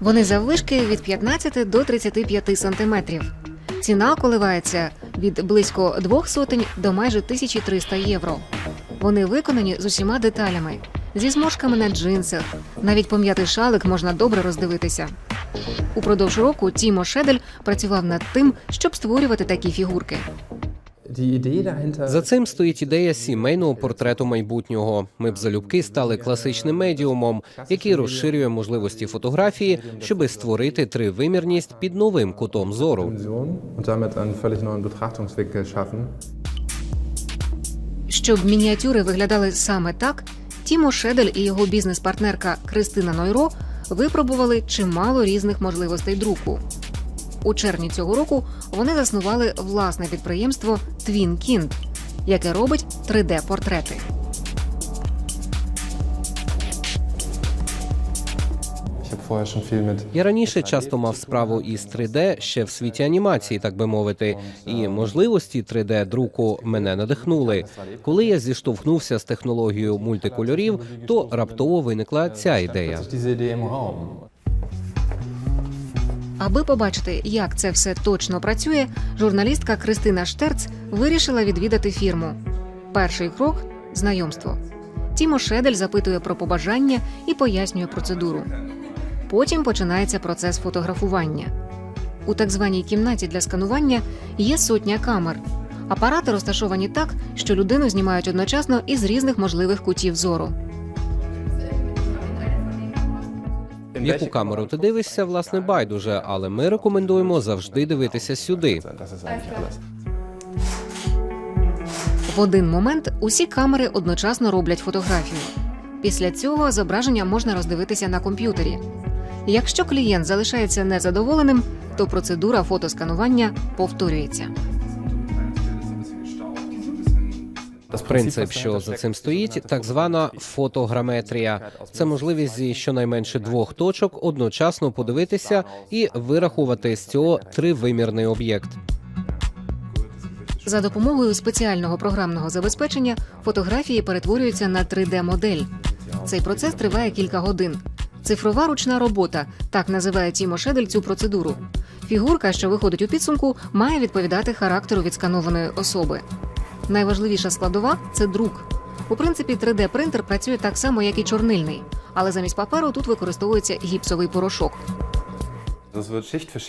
Вони заввишки від 15 до 35 сантиметрів. Ціна коливається від близько двох сотень до майже 1300 євро. Вони виконані з усіма деталями, зі зморшками на джинсах. Навіть пом'ятий шалик можна добре роздивитися. Упродовж року Тімо Шедель працював над тим, щоб створювати такі фігурки. За цим стоїть ідея сімейного портрету майбутнього. Ми б залюбки стали класичним медіумом, який розширює можливості фотографії, щоби створити тривимірність під новим кутом зору. Щоб мініатюри виглядали саме так, Тімо Шедель і його бізнес-партнерка Кристина Нойро випробували чимало різних можливостей друку. У червні цього року вони заснували власне підприємство Twin Kind, яке робить 3D-портрети. Ich habe vorher schon viel mit Я раніше часто мав справу із 3D ще в світі анімації, так би мовити, і можливості 3D-друку мене надихнули. Коли я зіштовхнувся з технологією мультикольорів, то раптово виникла ця ідея. Аби побачити, як це все точно працює, журналістка Кристина Штерц вирішила відвідати фірму. Перший крок знайомство. Тімо Шедель запитує про побажання і пояснює процедуру. Потім починається процес фотографування. У так званій кімнаті для сканування є сотня камер. Апарати розташовані так, що людину знімають одночасно із різних можливих кутів зору. В яку камеру ти дивишся, власне, байдуже, але ми рекомендуємо завжди дивитися сюди. В один момент усі камери одночасно роблять фотографію. Після цього зображення можна роздивитися на комп'ютері. Якщо клієнт залишається незадоволеним, то процедура фотосканування повторюється. Принцип, що за цим стоїть, так звана фотограметрія. Це можливість зі щонайменше двох точок одночасно подивитися і вирахувати з цього тривимірний об'єкт. За допомогою спеціального програмного забезпечення фотографії перетворюються на 3D-модель. Цей процес триває кілька годин. Цифрова ручна робота так називає Тімо Шедель цю процедуру. Фігурка, що виходить у підсумку, має відповідати характеру відсканованої особи. Найважливіша складова це друк. У принципі, 3D-принтер працює так само, як і чорнильний, але замість паперу тут використовується гіпсовий порошок.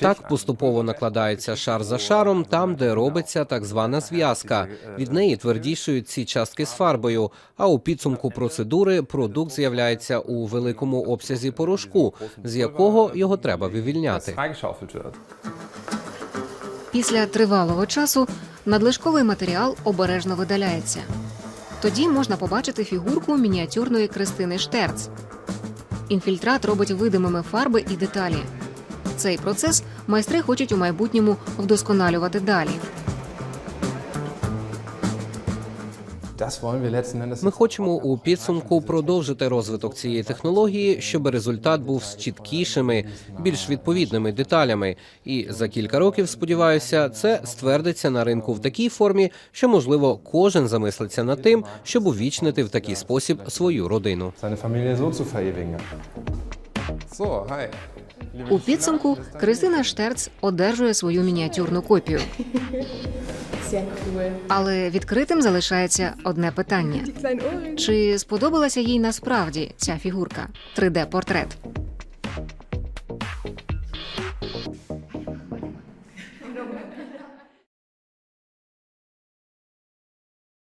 Так поступово накладається шар за шаром, там, де робиться так звана зв'язка. Від неї твердішують ці частки з фарбою. А у підсумку процедури продукт з'являється у великому обсязі порошку, з якого його треба вивільняти. Після тривалого часу надлишковий матеріал обережно видаляється. Тоді можна побачити фігурку мініатюрної Кристини Штерц. Інфільтрат робить видимими фарби і деталі. Цей процес майстри хочуть у майбутньому вдосконалювати далі. Ми хочемо у підсумку продовжити розвиток цієї технології, щоб результат був з чіткішими, більш відповідними деталями. І за кілька років, сподіваюся, це ствердиться на ринку в такій формі, що можливо кожен замислиться над тим, щоб увічнити в такий спосіб свою родину. У підсумку Кристина Штерц одержує свою мініатюрну копію. Але відкритим залишається одне питання: чи сподобалася їй насправді ця фігурка 3D-портрет?